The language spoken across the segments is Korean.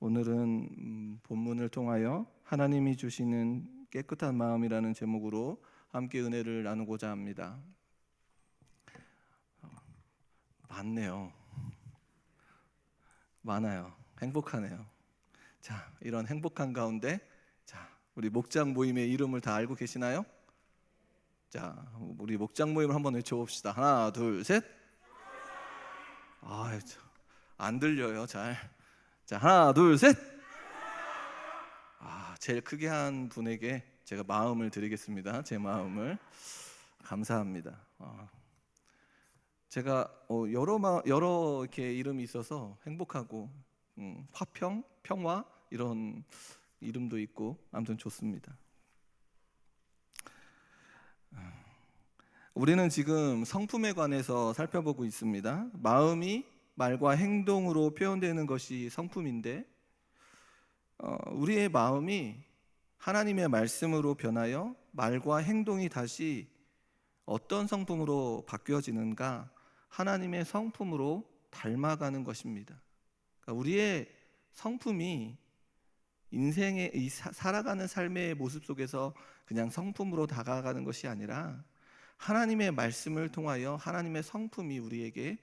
오늘은 음, 본문을 통하여 하나님이 주시는 깨끗한 마음이라는 제목으로 함께 은혜를 나누고자 합니다. 어, 많네요. 많아요. 행복하네요. 자, 이런 행복한 가운데 자, 우리 목장 모임의 이름을 다 알고 계시나요? 자, 우리 목장 모임을 한번 외쳐 봅시다. 하나, 둘, 셋. 아, 안 들려요, 잘. 자, 하나, 둘, 셋. 아, 제일 크게 한 분에게 제가 마음을 드리겠습니다. 제 마음을 감사합니다. 아, 제가 어, 여러 마, 여러 이렇게 이름이 있어서 행복하고 음, 화평, 평화 이런 이름도 있고 아무튼 좋습니다. 우리는 지금 성품에 관해서 살펴보고 있습니다. 마음이 말과 행동으로 표현되는 것이 성품인데 어, 우리의 마음이 하나님의 말씀으로 변하여 말과 행동이 다시 어떤 성품으로 바뀌어지는가 하나님의 성품으로 닮아가는 것입니다. 그러니까 우리의 성품이 인생의 이 사- 살아가는 삶의 모습 속에서 그냥 성품으로 다가가는 것이 아니라 하나님의 말씀을 통하여 하나님의 성품이 우리에게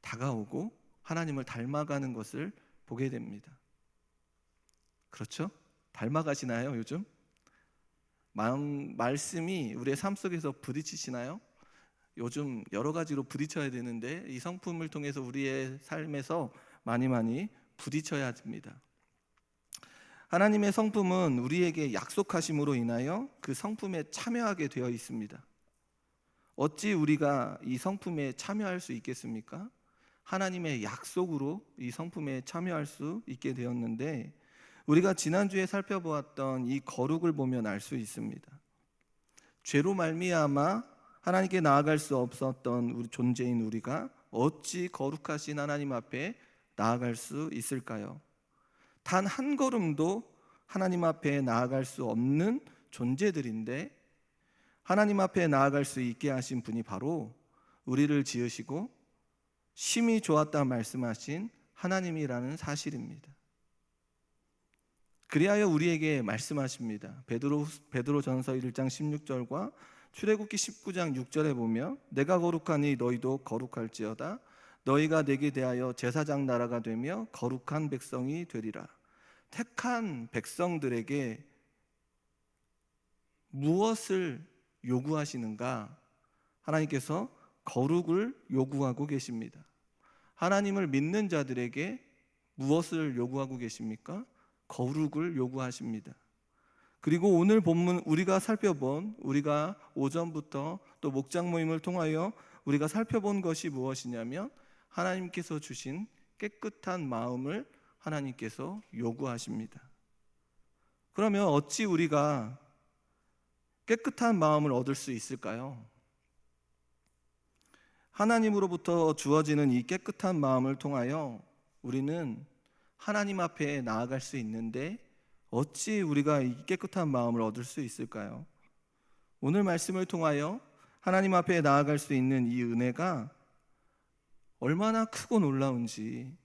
다가오고 하나님을 닮아가는 것을 보게 됩니다. 그렇죠? 닮아가시나요, 요즘? 마음, 말씀이 우리의 삶 속에서 부딪히시나요? 요즘 여러 가지로 부딪혀야 되는데 이 성품을 통해서 우리의 삶에서 많이 많이 부딪혀야 됩니다. 하나님의 성품은 우리에게 약속하심으로 인하여 그 성품에 참여하게 되어 있습니다. 어찌 우리가 이 성품에 참여할 수 있겠습니까? 하나님의 약속으로 이 성품에 참여할 수 있게 되었는데 우리가 지난주에 살펴보았던 이 거룩을 보면 알 수 있습니다. 죄로 말미암아 하나님께 나아갈 수 없었던 우리 존재인 우리가 어찌 거룩하신 하나님 앞에 나아갈 수 있을까요? 단 한 걸음도 하나님 앞에 나아갈 수 없는 존재들인데 하나님 앞에 나아갈 수 있게 하신 분이 바로 우리를 지으시고 심히 좋았다 말씀하신 하나님이라는 사실입니다. 그리하여 우리에게 말씀하십니다. 베드로 베드로 전서 1장 16절과 출애굽기 19장 6절에 보면 내가 거룩하니 너희도 거룩할지어다 너희가 내게 대하여 제사장 나라가 되며 거룩한 백성이 되리라. 택한 백성들에게 무엇을 요구하시는가? 하나님께서 거룩을 요구하고 계십니다. 하나님을 믿는 자들에게 무엇을 요구하고 계십니까? 거룩을 요구하십니다. 그리고 오늘 본문 우리가 살펴본 우리가 오전부터 또 목장 모임을 통하여 우리가 살펴본 것이 무엇이냐면 하나님께서 주신 깨끗한 마음을 하나님께서 요구하십니다. 그러면 어찌 우리가 깨끗한 마음을 얻을 수 있을까요? 하나님으로부터 주어지는 이 깨끗한 마음을 통하여 우리는 하나님 앞에 나아갈 수 있는데 어찌 우리가 이 깨끗한 마음을 얻을 수 있을까요? 오늘 말씀을 통하여 하나님 앞에 나아갈 수 있는 이 은혜가 얼마나 크고 놀라운지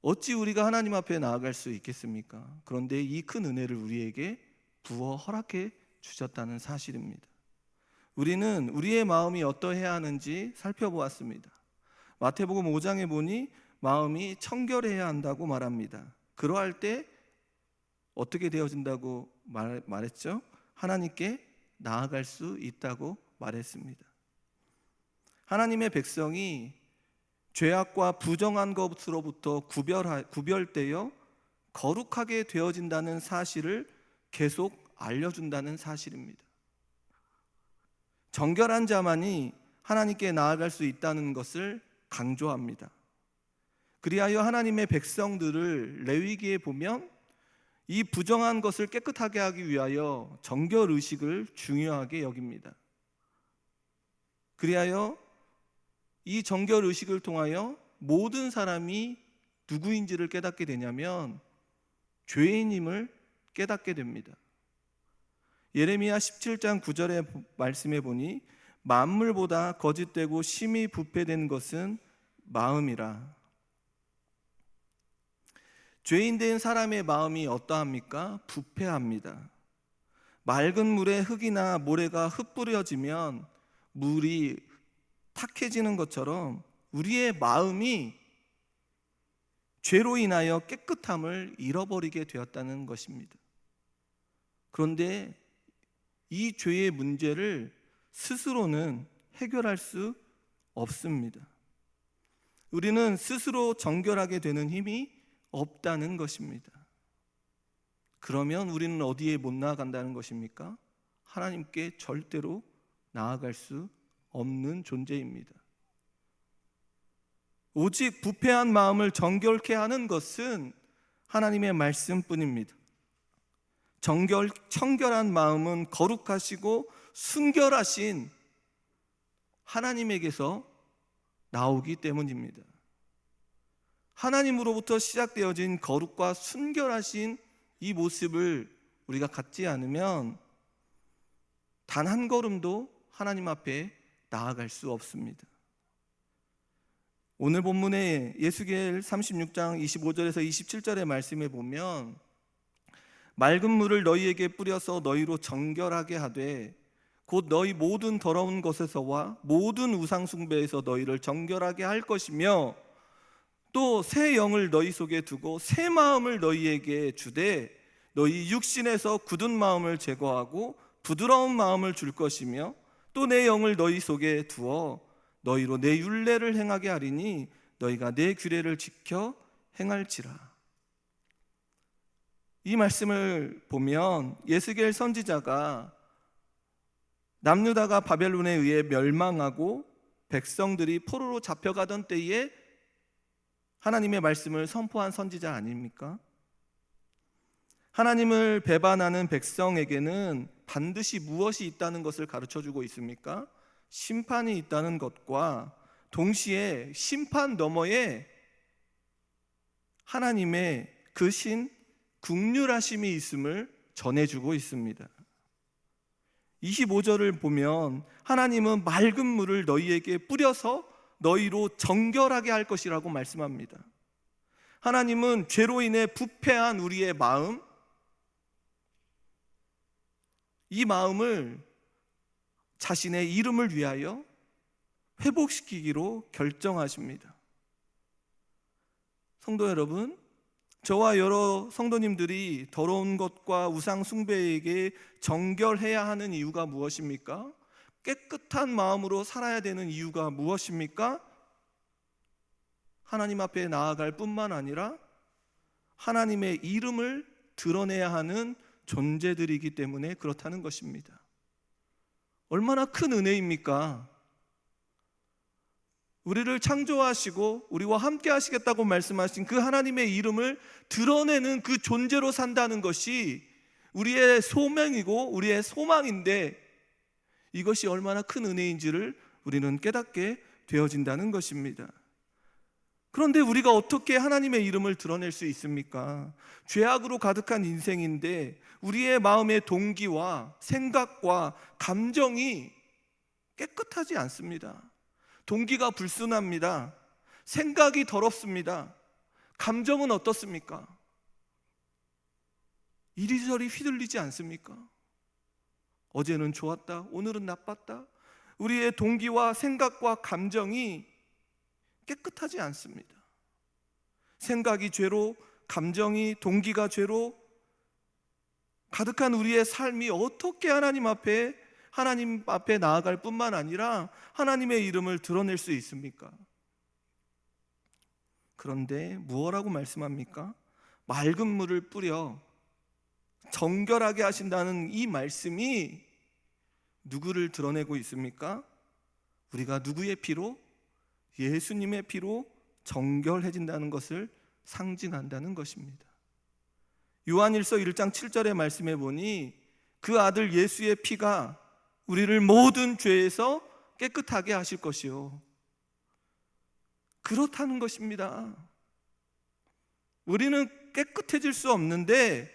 어찌 우리가 하나님 앞에 나아갈 수 있겠습니까? 그런데 이 큰 은혜를 우리에게 부어 허락해 주셨다는 사실입니다. 우리는 우리의 마음이 어떠해야 하는지 살펴보았습니다. 마태복음 5장에 보니 마음이 청결해야 한다고 말합니다. 그러할 때 어떻게 되어진다고 말, 말했죠? 하나님께 나아갈 수 있다고 말했습니다. 하나님의 백성이 죄악과 부정한 것으로부터 구별하, 구별되어 거룩하게 되어진다는 사실을 계속 알려준다는 사실입니다. 정결한 자만이 하나님께 나아갈 수 있다는 것을 강조합니다. 그리하여 하나님의 백성들을 레위기에 보면 이 부정한 것을 깨끗하게 하기 위하여 정결 의식을 중요하게 여깁니다. 그리하여 이 정결 의식을 통하여 모든 사람이 누구인지를 깨닫게 되냐면 죄인임을 깨닫게 됩니다. 예레미야 17장 9절의 말씀에 보니 만물보다 거짓되고 심히 부패된 것은 마음이라. 죄인 된 사람의 마음이 어떠합니까? 부패합니다. 맑은 물에 흙이나 모래가 흩뿌려지면 물이 탁해지는 것처럼 우리의 마음이 죄로 인하여 깨끗함을 잃어버리게 되었다는 것입니다. 그런데 이 죄의 문제를 스스로는 해결할 수 없습니다. 우리는 스스로 정결하게 되는 힘이 없다는 것입니다. 그러면 우리는 어디에 못 나아간다는 것입니까? 하나님께 절대로 나아갈 수 없는 존재입니다. 오직 부패한 마음을 정결케 하는 것은 하나님의 말씀뿐입니다. 정결 청결한 마음은 거룩하시고 순결하신 하나님에게서 나오기 때문입니다. 하나님으로부터 시작되어진 거룩과 순결하신 이 모습을 우리가 갖지 않으면 단 한 걸음도 하나님 앞에 나아갈 수 없습니다. 오늘 본문의 예수겔 36장 25절에서 27절의 말씀에 보면 맑은 물을 너희에게 뿌려서 너희로 정결하게 하되 곧 너희 모든 더러운 것에서와 모든 우상 숭배에서 너희를 정결하게 할 것이며 또 새 영을 너희 속에 두고 새 마음을 너희에게 주되 너희 육신에서 굳은 마음을 제거하고 부드러운 마음을 줄 것이며 또 내 영을 너희 속에 두어 너희로 내 율례를 행하게 하리니 너희가 내 규례를 지켜 행할지라. 이 말씀을 보면 예스겔 선지자가 남유다가 바벨론에 의해 멸망하고 백성들이 포로로 잡혀가던 때에 하나님의 말씀을 선포한 선지자 아닙니까? 하나님을 배반하는 백성에게는 반드시 무엇이 있다는 것을 가르쳐 주고 있습니까? 심판이 있다는 것과 동시에 심판 너머에 하나님의 그신 국률하심이 있음을 전해주고 있습니다. 25절을 보면 하나님은 맑은 물을 너희에게 뿌려서 너희로 정결하게 할 것이라고 말씀합니다. 하나님은 죄로 인해 부패한 우리의 마음, 이 마음을 자신의 이름을 위하여 회복시키기로 결정하십니다. 성도 여러분, 저와 여러 성도님들이 더러운 것과 우상 숭배에게 정결해야 하는 이유가 무엇입니까? 깨끗한 마음으로 살아야 되는 이유가 무엇입니까? 하나님 앞에 나아갈 뿐만 아니라 하나님의 이름을 드러내야 하는 존재들이기 때문에 그렇다는 것입니다. 얼마나 큰 은혜입니까? 우리를 창조하시고 우리와 함께 하시겠다고 말씀하신 그 하나님의 이름을 드러내는 그 존재로 산다는 것이 우리의 소명이고 우리의 소망인데 이것이 얼마나 큰 은혜인지를 우리는 깨닫게 되어진다는 것입니다. 그런데 우리가 어떻게 하나님의 이름을 드러낼 수 있습니까? 죄악으로 가득한 인생인데 우리의 마음의 동기와 생각과 감정이 깨끗하지 않습니다. 동기가 불순합니다. 생각이 더럽습니다. 감정은 어떻습니까? 이리저리 휘둘리지 않습니까? 어제는 좋았다, 오늘은 나빴다. 우리의 동기와 생각과 감정이 깨끗하지 않습니다. 생각이 죄로, 감정이, 동기가 죄로 가득한 우리의 삶이 어떻게 하나님 앞에 하나님 앞에 나아갈 뿐만 아니라 하나님의 이름을 드러낼 수 있습니까? 그런데 무엇라고 말씀합니까? 맑은 물을 뿌려 정결하게 하신다는 이 말씀이 누구를 드러내고 있습니까? 우리가 누구의 피로? 예수님의 피로 정결해진다는 것을 상징한다는 것입니다. 요한일서 1장 7절의 말씀에 보니 그 아들 예수의 피가 우리를 모든 죄에서 깨끗하게 하실 것이요. 그렇다는 것입니다. 우리는 깨끗해질 수 없는데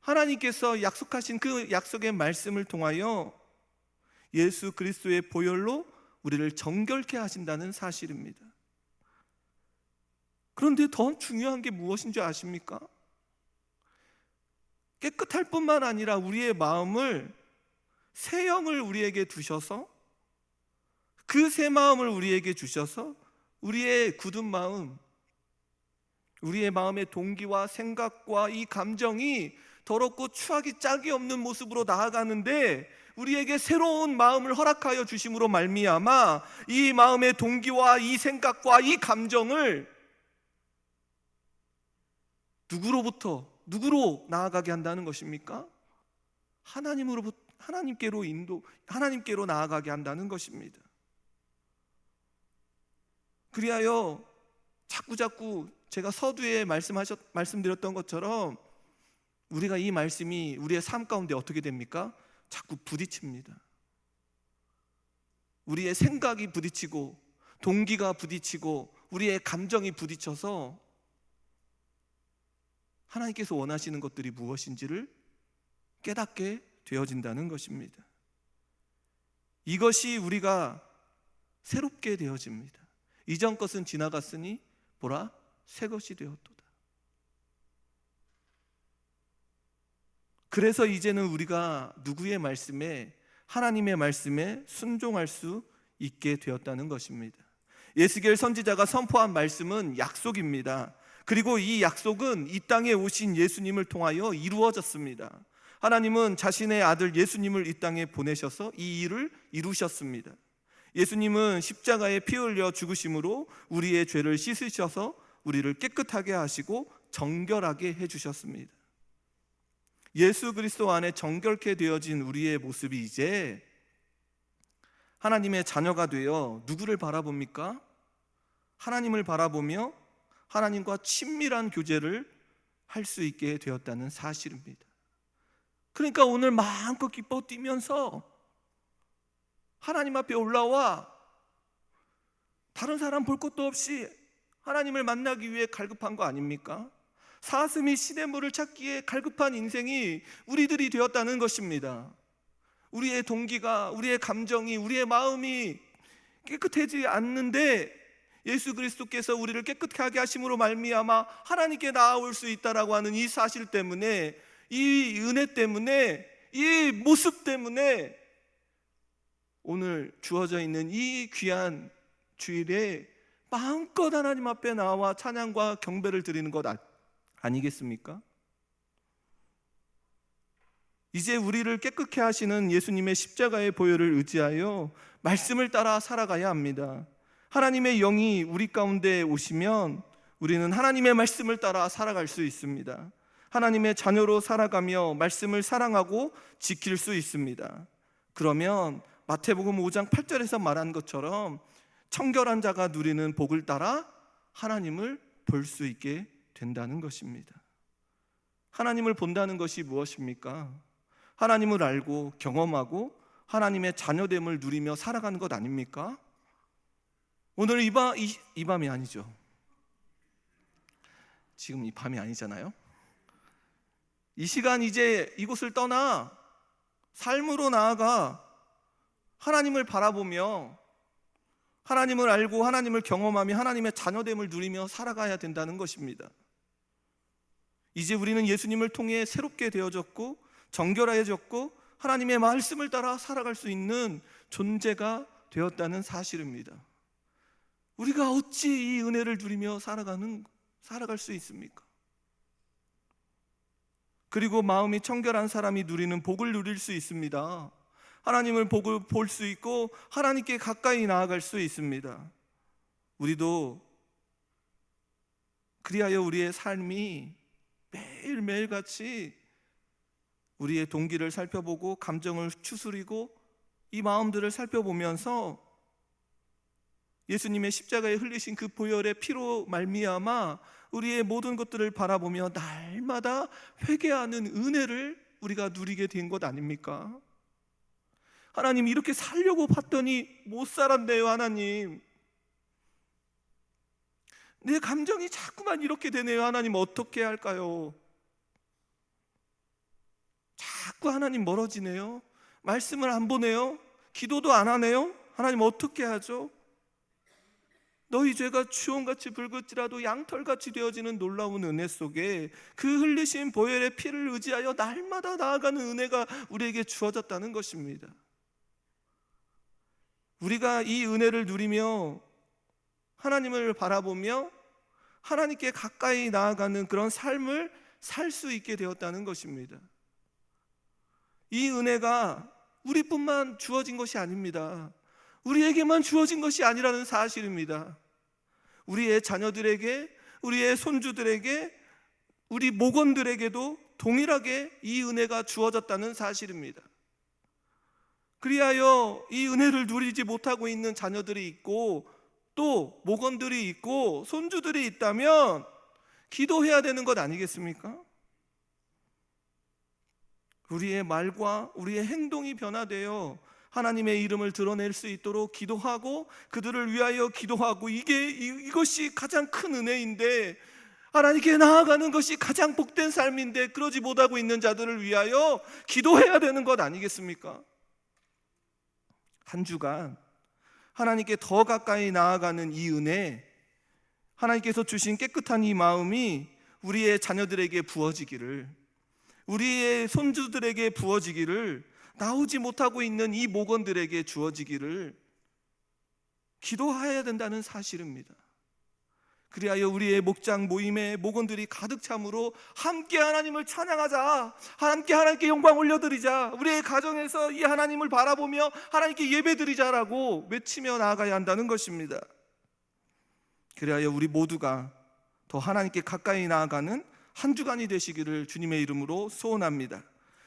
하나님께서 약속하신 그 약속의 말씀을 통하여 예수 그리스도의 보혈로 우리를 정결케 하신다는 사실입니다. 그런데 더 중요한 게 무엇인 줄 아십니까? 깨끗할 뿐만 아니라 우리의 마음을 새 영을 우리에게 두셔서 그 새 마음을 우리에게 주셔서 우리의 굳은 마음, 우리의 마음의 동기와 생각과 이 감정이 더럽고 추하기 짝이 없는 모습으로 나아가는데 우리에게 새로운 마음을 허락하여 주심으로 말미암아 이 마음의 동기와 이 생각과 이 감정을 누구로부터 누구로 나아가게 한다는 것입니까? 하나님으로부터 하나님께로 인도 하나님께로 나아가게 한다는 것입니다. 그리하여 자꾸 자꾸 제가 서두에 말씀하셨 말씀드렸던 것처럼 우리가 이 말씀이 우리의 삶 가운데 어떻게 됩니까? 자꾸 부딪힙니다. 우리의 생각이 부딪히고 동기가 부딪히고 우리의 감정이 부딪혀서 하나님께서 원하시는 것들이 무엇인지를 깨닫게 되어진다는 것입니다. 이것이 우리가 새롭게 되어집니다. 이전 것은 지나갔으니 보라 새 것이 되었도다. 그래서 이제는 우리가 누구의 말씀에 하나님의 말씀에 순종할 수 있게 되었다는 것입니다. 예스겔 선지자가 선포한 말씀은 약속입니다. 그리고 이 약속은 이 땅에 오신 예수님을 통하여 이루어졌습니다. 하나님은 자신의 아들 예수님을 이 땅에 보내셔서 이 일을 이루셨습니다. 예수님은 십자가에 피 흘려 죽으심으로 우리의 죄를 씻으셔서 우리를 깨끗하게 하시고 정결하게 해 주셨습니다. 예수 그리스도 안에 정결케 되어진 우리의 모습이 이제 하나님의 자녀가 되어 누구를 바라봅니까? 하나님을 바라보며 하나님과 친밀한 교제를 할 수 있게 되었다는 사실입니다. 그러니까 오늘 마음껏 기뻐 뛰면서 하나님 앞에 올라와 다른 사람 볼 것도 없이 하나님을 만나기 위해 갈급한 거 아닙니까? 사슴이 시냇물을 찾기에 갈급한 인생이 우리들이 되었다는 것입니다. 우리의 동기가, 우리의 감정이, 우리의 마음이 깨끗해지지 않는데 예수 그리스도께서 우리를 깨끗하게 하심으로 말미암아 하나님께 나아올 수 있다라고 하는 이 사실 때문에 이 은혜 때문에 이 모습 때문에 오늘 주어져 있는 이 귀한 주일에 마음껏 하나님 앞에 나와 찬양과 경배를 드리는 것 아- 아니겠습니까? 이제 우리를 깨끗게 하시는 예수님의 십자가의 보혈을 의지하여 말씀을 따라 살아가야 합니다. 하나님의 영이 우리 가운데 오시면 우리는 하나님의 말씀을 따라 살아갈 수 있습니다. 하나님의 자녀로 살아가며 말씀을 사랑하고 지킬 수 있습니다. 그러면 마태복음 5장 8절에서 말한 것처럼 청결한 자가 누리는 복을 따라 하나님을 볼 수 있게 된다는 것입니다. 하나님을 본다는 것이 무엇입니까? 하나님을 알고 경험하고 하나님의 자녀됨을 누리며 살아가는 것 아닙니까? 오늘 이, 밤, 이, 이 밤이 아니죠. 지금 이 밤이 아니잖아요. 이 시간 이제 이곳을 떠나 삶으로 나아가 하나님을 바라보며 하나님을 알고 하나님을 경험하며 하나님의 자녀됨을 누리며 살아가야 된다는 것입니다. 이제 우리는 예수님을 통해 새롭게 되어졌고 정결해졌고 하나님의 말씀을 따라 살아갈 수 있는 존재가 되었다는 사실입니다. 우리가 어찌 이 은혜를 누리며 살아가는 살아갈 수 있습니까? 그리고 마음이 청결한 사람이 누리는 복을 누릴 수 있습니다. 하나님을 복을 볼 수 있고 하나님께 가까이 나아갈 수 있습니다. 우리도 그리하여 우리의 삶이 매일매일 같이 우리의 동기를 살펴보고 감정을 추스리고 이 마음들을 살펴보면서 예수님의 십자가에 흘리신 그 보혈의 피로 말미암아 우리의 모든 것들을 바라보며 날마다 회개하는 은혜를 우리가 누리게 된 것 아닙니까? 하나님 이렇게 살려고 봤더니 못 살았네요, 하나님. 내 감정이 자꾸만 이렇게 되네요, 하나님 어떻게 할까요? 자꾸 하나님 멀어지네요. 말씀을 안 보네요. 기도도 안 하네요. 하나님 어떻게 하죠? 너희 죄가 주홍같이 붉을지라도 양털같이 되어지는 놀라운 은혜 속에 그 흘리신 보혈의 피를 의지하여 날마다 나아가는 은혜가 우리에게 주어졌다는 것입니다. 우리가 이 은혜를 누리며 하나님을 바라보며 하나님께 가까이 나아가는 그런 삶을 살 수 있게 되었다는 것입니다. 이 은혜가 우리뿐만 주어진 것이 아닙니다. 우리에게만 주어진 것이 아니라는 사실입니다. 우리의 자녀들에게, 우리의 손주들에게, 우리 모건들에게도 동일하게 이 은혜가 주어졌다는 사실입니다. 그리하여 이 은혜를 누리지 못하고 있는 자녀들이 있고 또 모건들이 있고 손주들이 있다면 기도해야 되는 것 아니겠습니까? 우리의 말과 우리의 행동이 변화되어 하나님의 이름을 드러낼 수 있도록 기도하고 그들을 위하여 기도하고 이게 이- 이것이 가장 큰 은혜인데 하나님께 나아가는 것이 가장 복된 삶인데 그러지 못하고 있는 자들을 위하여 기도해야 되는 것 아니겠습니까? 한 주간 하나님께 더 가까이 나아가는 이 은혜, 하나님께서 주신 깨끗한 이 마음이 우리의 자녀들에게 부어지기를, 우리의 손주들에게 부어지기를, 나오지 못하고 있는 이 모건들에게 주어지기를 기도해야 된다는 사실입니다. 그리하여 우리의 목장 모임에 목원들이 가득 참으로 함께 하나님을 찬양하자. 함께 하나님께 영광 올려드리자. 우리의 가정에서 이 하나님을 바라보며 하나님께 예배드리자라고 외치며 나아가야 한다는 것입니다. 그리하여 우리 모두가 더 하나님께 가까이 나아가는 한 주간이 되시기를 주님의 이름으로 소원합니다.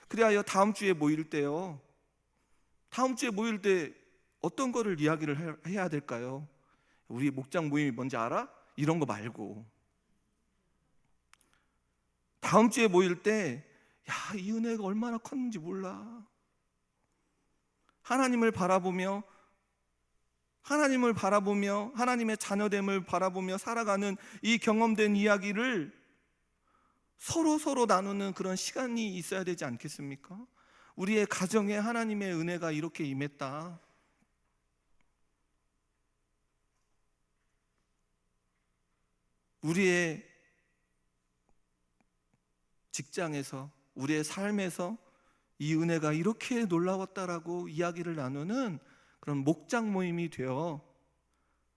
그리하여 다음 주에 모일 때요. 다음 주에 모일 때 어떤 거를 이야기를 해- 해야 될까요? 우리 목장 모임이 뭔지 알아? 이런 거 말고 다음 주에 모일 때 야, 이 은혜가 얼마나 컸는지 몰라. 하나님을 바라보며 하나님을 바라보며 하나님의 자녀됨을 바라보며 살아가는 이 경험된 이야기를 서로 서로 나누는 그런 시간이 있어야 되지 않겠습니까? 우리의 가정에 하나님의 은혜가 이렇게 임했다. 우리의 직장에서 우리의 삶에서 이 은혜가 이렇게 놀라웠다라고 이야기를 나누는 그런 목장 모임이 되어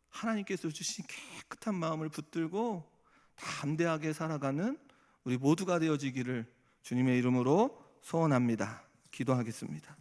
하나님께서 주신 깨끗한 마음을 붙들고 담대하게 살아가는 우리 모두가 되어지기를 주님의 이름으로 소원합니다. 기도하겠습니다.